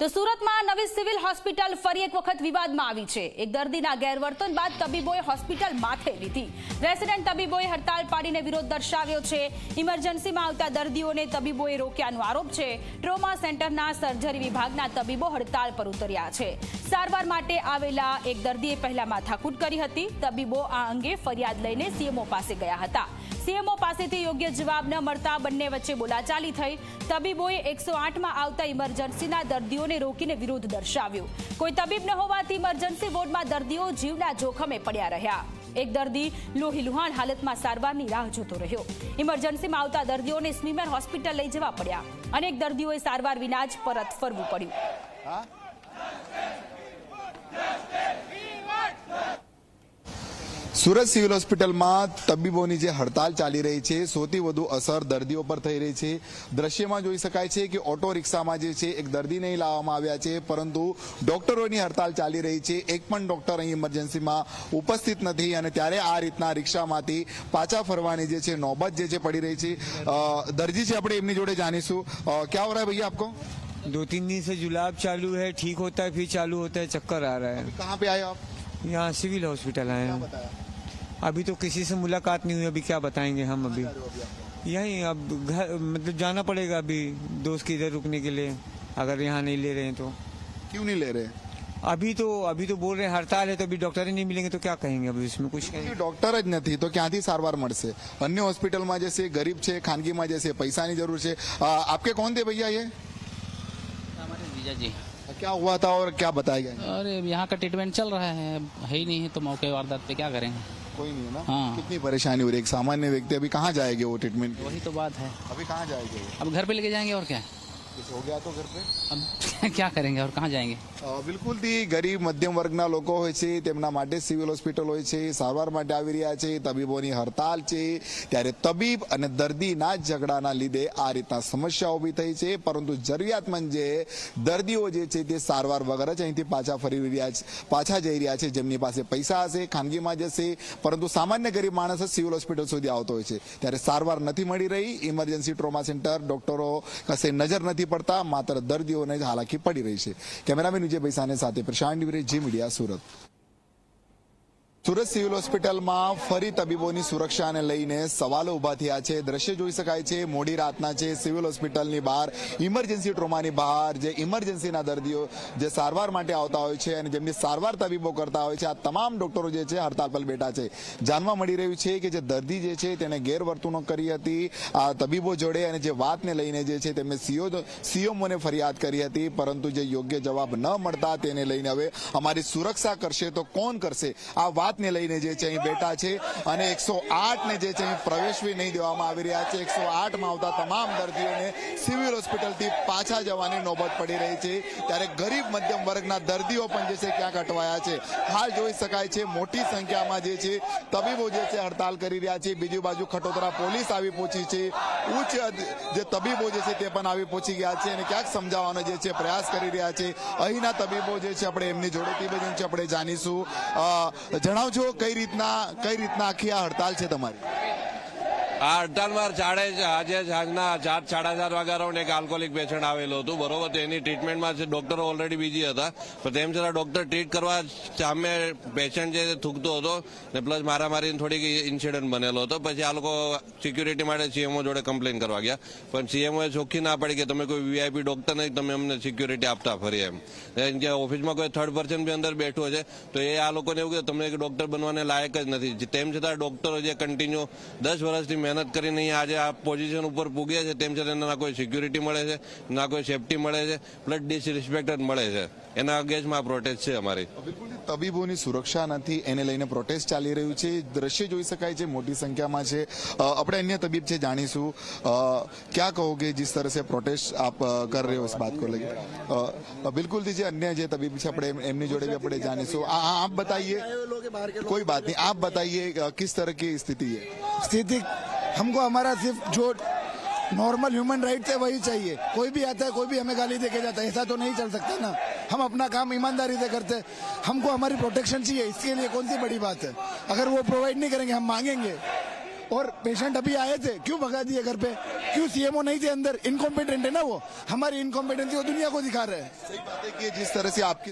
તો સુરતમાં નવી સિવિલ હોસ્પિટલ ફરી એક વખત વિવાદમાં આવી છે. એક દર્દીના ગેરવર્તન બાદ તબીબોએ હોસ્પિટલ માથે લીધી. રેસિડેન્ટ તબીબોએ હડતાલ પાડીને વિરોધ દર્શાવ્યો છે. ઇમરજન્સીમાં આવતા દર્દીઓને તબીબોએ રોક્યાનો આરોપ છે. ટ્રોમા સેન્ટરના સર્જરી વિભાગના તબીબો હડતાલ પર ઉતર્યા છે. સારવાર માટે આવેલા એક દર્દીએ પહેલા માથાકૂટ કરી હતી. તબીબો આ અંગે ફરિયાદ લઈને સીએમઓ પાસે ગયા હતા. સીએમઓ પાસેથી યોગ્ય જવાબ ન મળતા બંને વચ્ચે બોલાચાલી થઈ. તબીબોએ એકસો આઠમાં આવતા ઇમરજન્સીના દર્દીઓને રોકીને વિરોધ દર્શાવ્યો. કોઈ તબીબ ન હોવાથી ઇમરજન્સી વોર્ડમાં દર્દીઓ જીવના જોખમે પડ્યા રહ્યા. એક દર્દી લોહી હાલતમાં સારવારની રાહ જોતો રહ્યો. ઇમરજન્સીમાં આવતા દર્દીઓને સ્મીમર હોસ્પિટલ લઈ જવા પડ્યા. અનેક દર્દીઓએ સારવાર વિના જ પરત ફરવું પડ્યું. સુરત સિવિલ હોસ્પિટલમાં તબીબોની જે હડતાલ ચાલી રહી છે સૌથી વધુ અસર દર્દીઓ પર થઈ રહી છે દ્રશ્યમાં જોઈ શકાય છે કે ઓટો રિક્ષામાં જે છે એક દર્દી નહીં લાવવામાં આવ્યા છે પરંતુ ડોક્ટરોની હડતાલ ચાલી રહી છે એક પણ ડોક્ટર અહીં ઇમરજન્સીમાં ઉપસ્થિત નથી અને ત્યારે આ રીતના રિક્ષામાંથી પાછા ફરવાની જે છે નોબત જે છે પડી રહી છે અ, દર્દી છે આપણે એમની જોડે જાણીશું અ, ક્યાં હો રહા है भैया आपको दो तीन दिन से जुलाब चालू है ठीक होता है फिर चालू होता है चक्कर आ रहा है कहाँ पे आए हो आप यहाँ सिविल हॉस्पिटल आए हैं अभी तो किसी से मुलाकात नहीं हुई अभी क्या बताएंगे हम अभी यहीं अब घर मतलब जाना पड़ेगा अभी दोस्त के इधर रुकने के लिए अगर यहाँ नहीं ले रहे हैं तो क्यों नहीं ले रहे अभी तो अभी तो बोल रहे हैं हड़ताल है तो अभी डॉक्टर ही नहीं मिलेंगे तो क्या कहेंगे अभी इसमें कुछ कहेंगे ડોક્ટર જ નથી તો ક્યાંથી સારવાર મળશે અન્ય હોસ્પિટલમાં જે છે ગરીબ છે ખાનગીમાં જે છે પૈસાની જરૂર છે અ, આપકે કોણ થે ભૈયા ये हमारे जीजा जी क्या हुआ था और क्या बताया गया अरे अब यहाँ का ट्रीटमेंट चल रहा है अब है ही नहीं है तो मौके वारदात पे क्या करेंगे कोई नहीं है ना हाँ। कितनी परेशानी हो रही है एक सामान्य व्यक्ति अभी कहाँ जाएंगे वो ट्रीटमेंट वही तो बात है अभी कहाँ जाएंगे वो अब घर पे लेके जाएंगे और क्या कुछ हो गया तो घर पे अब क्या करेंगे और कहाँ जाएंगे અ, બિલકુલથી ગરીબ મધ્યમ વર્ગના લોકો હોય છે તેમના માટે સિવિલ હોસ્પિટલ હોય છે સારવાર માટે આવી રહ્યા છે તબીબોની હડતાલ છે ત્યારે તબીબ અને દર્દીના જ ઝઘડાના લીધે આ રીતના સમસ્યા ઊભી થઈ છે પરંતુ જરૂરિયાતમંદ જે દર્દીઓ જે છે તે સારવાર વગર જ અહીંથી પાછા ફરી રહ્યા છે પાછા જઈ રહ્યા છે જેમની પાસે પૈસા હશે ખાનગીમાં જશે પરંતુ સામાન્ય ગરીબ માણસ જ સિવિલ હોસ્પિટલ સુધી આવતો હોય છે ત્યારે સારવાર નથી મળી રહી ઇમરજન્સી ટ્રોમા સેન્ટર ડોક્ટરો કશે નજર નથી પડતા માત્ર દર્દીઓને જ હાલાકી પડી રહી છે. કેમેરામેન વિજયભાઈ સાને સાથે પ્રશાંત ડિબરે જી મીડિયા સુરત. સુરત સિવિલ હોસ્પિટલમાં ફરી તબીબોની સુરક્ષાને લઈને સવાલો ઊભા થયા છે. દ્રશ્ય જોઈ શકાય છે, મોડી રાતના છે સિવિલ હોસ્પિટલની બહાર ઇમરજન્સી ટ્રોમાની બહાર જે ઇમરજન્સીના દર્દીઓ જે સારવાર માટે આવતા હોય છે અને જેમની સારવાર તબીબો કરતા હોય છે, આ તમામ ડોક્ટરો જે છે હડતાલ પર બેઠા છે. જાણવા મળી રહ્યું છે કે જે દર્દી જે છે તેને ગેરવર્તણૂક કરી હતી. આ તબીબો જોડે અને જે વાતને લઈને જે છે તેમણે સીઓ સીઓમોને ફરિયાદ કરી હતી, પરંતુ જે યોગ્ય જવાબ ન મળતા તેને લઈને હવે અમારી સુરક્ષા કરશે તો કોણ કરશે? આ વાતને લઈને જે છે અહીં બેઠા છે અને એકસો આઠ ને જે છે અહીં પ્રવેશવી નહીં દેવામાં આવી રહ્યા છે. એકસો આઠમાં આવતા તમામ દર્દીઓને સિવિલ હોસ્પિટલથી પાછા જવાની નોબત પડી રહી છે. ત્યારે ગરીબ મધ્યમ વર્ગના દર્દીઓ પણ જે છે ક્યાંક અટવાયા છે. હાલ જોઈ શકાય છે મોટી સંખ્યામાં જે છે તબીબો જે છે હડતાલ કરી રહ્યા છે. બીજી બાજુ ખટોદરા પોલીસ આવી પહોંચી છે. ઉચ્ચ જે તબીબો જે છે તે પણ આવી પહોંચી ગયા છે અને ક્યાંક સમજાવવાનો જે છે પ્રયાસ કરી રહ્યા છે. અહીંના તબીબો જે છે આપણે એમની જોડેથી આપણે જાણીશું. અ, જણાવજો કઈ રીતના કઈ રીતના આખી આ હડતાલ છે તમારી? આ હડતાલમાં ચાળે આજે સાંજના ચાર સાડા ચાર વાગ્યા એક આલ્કોહોલિક પેશન્ટ આવેલું હતું. બરોબર એની ટ્રીટમેન્ટમાં છે ડોક્ટરો ઓલરેડી બીજી હતા. પણ તેમ છતાં ડોક્ટર ટ્રીટ કરવા સામે પેશન્ટ જે થૂકતો હતો ને પ્લસ મારામારીને થોડીક ઇન્સિડન્ટ બનેલો હતો. પછી આ લોકો સિક્યુરિટી માટે સીએમઓ જોડે કમ્પ્લેન કરવા ગયા. પણ સીએમઓએ ચોખ્ખી ના પડી કે તમે કોઈ વીઆઈપી ડોક્ટર નહીં, તમે અમને સિક્યુરિટી આપતા ફરી એમ. કે ઓફિસમાં કોઈ થર્ડ પર્સન બી અંદર બેઠું છે, તો એ આ લોકોને એવું કે તમને એક ડોક્ટર બનવાને લાયક જ નથી. તેમ છતાં ડોક્ટરો જે કન્ટિન્યુ દસ વર્ષથી મહેનત કરીને અહીંયા આજે આ પોઝિશન ઉપર પૂગ્યા છે તેમ છતાં ના કોઈ સિક્યુરિટી મળે છે ના કોઈ સેફટી મળે છે પ્લસ ડિસરિસ્પેક્ટ જ મળે છે એના અગેન્સ્ટમાં આ પ્રોટેસ્ટ છે અમારી બિલકુલ તબીબોની સુરક્ષા નથી એને લઈને પ્રોટેસ્ટ ચાલી રહ્યું છે દ્રશ્ય જોઈ શકાય છે મોટી સંખ્યામાં છે અ, આપણે અન્ય તબીબ છે જાણીશું અ, क्या कहोगे जिस तरह से प्रोटेस्ट आप अ, कर रहे हो इस बात को लेकर अ, बिल्कुल दीजिए अन्य જે તબીબ છે આપણે એમ- એમની જોડે બી આપણે જાણીશું આ- આ- आप बताइए कोई बात नहीं आप बताइए अ, किस तरह की स्थिति है स्थिति हमको हमारा सिर्फ़ जो नॉर्मल ह्यूमन राइट है वही चाहिए। कोई भी आता है, कोई भी हमें गाली देके जाता है, ऐसा तो नहीं चल सकता ना। हम अपना काम ईमानदारी से करते हैं। हमको हमारी प्रोटेक्शन चाहिए, इसके लिए कौन सी बड़ी बात है? अगर वो प्रोवाइड नहीं करेंगे, हम मांगेंगे। और पेशेंट अभी आए थे, क्यों भगा दिए घर पे? क्यों सीएमओ नहीं थे अंदर? इनकॉम्पिटेंट है ना वो। हमारी इनकॉम्पिटेंसी वो दुनिया को दिखा रहे हैं। सही बात है कि जिस तरह से आपकी